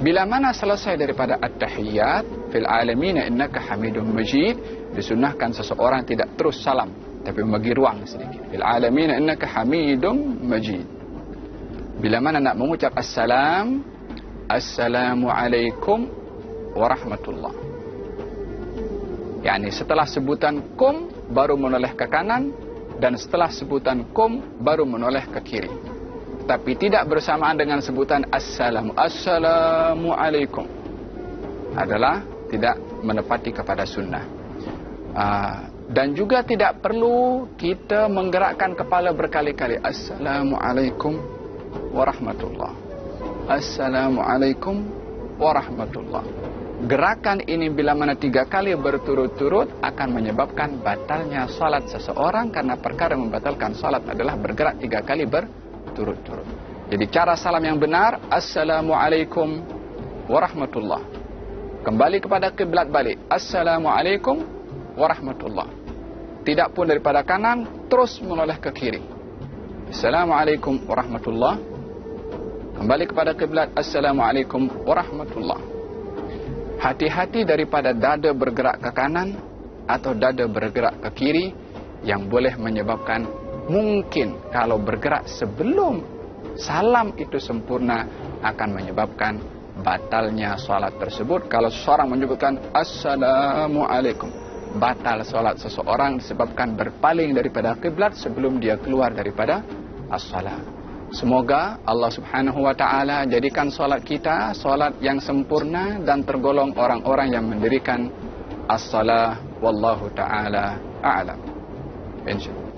Bila mana selesai daripada at-tahiyyat fil alamin innaka hamidum majid disunahkan seseorang tidak terus salam tapi membagi ruang sedikit. Fil alamin innaka hamidum majid. Bila mana nak mengucap assalam assalamu alaikum warahmatullah. Yani setelah sebutan kum baru menoleh ke kanan dan setelah sebutan kum baru menoleh ke kiri tapi tidak bersamaan dengan sebutan assalamu assalamu alaikum adalah tidak menepati kepada sunnah. Uh, dan juga tidak perlu kita menggerakkan kepala berkali-kali. Assalamu alaikum warahmatullah. Assalamu alaikum warahmatullah. Gerakan ini bila mana tiga kali berturut-turut akan menyebabkan batalnya salat seseorang karena perkara membatalkan salat adalah bergerak tiga kali berturut berturut-turut. Jadi cara salam yang benar, Assalamualaikum warahmatullah. Kembali kepada kiblat balik, Assalamualaikum warahmatullah. Tidak pun daripada kanan, terus menoleh ke kiri. Assalamualaikum warahmatullah. Kembali kepada kiblat, Assalamualaikum warahmatullah. Hati-hati daripada dada bergerak ke kanan atau dada bergerak ke kiri yang boleh menyebabkan mungkin kalau bergerak sebelum salam itu sempurna akan menyebabkan batalnya solat tersebut. Kalau seseorang menyebutkan Assalamualaikum, batal solat seseorang disebabkan berpaling daripada kiblat sebelum dia keluar daripada as-salat. Semoga Allah subhanahu wa ta'ala jadikan solat kita solat yang sempurna dan tergolong orang-orang yang mendirikan as-salah wallahu ta'ala a'lam. InsyaAllah.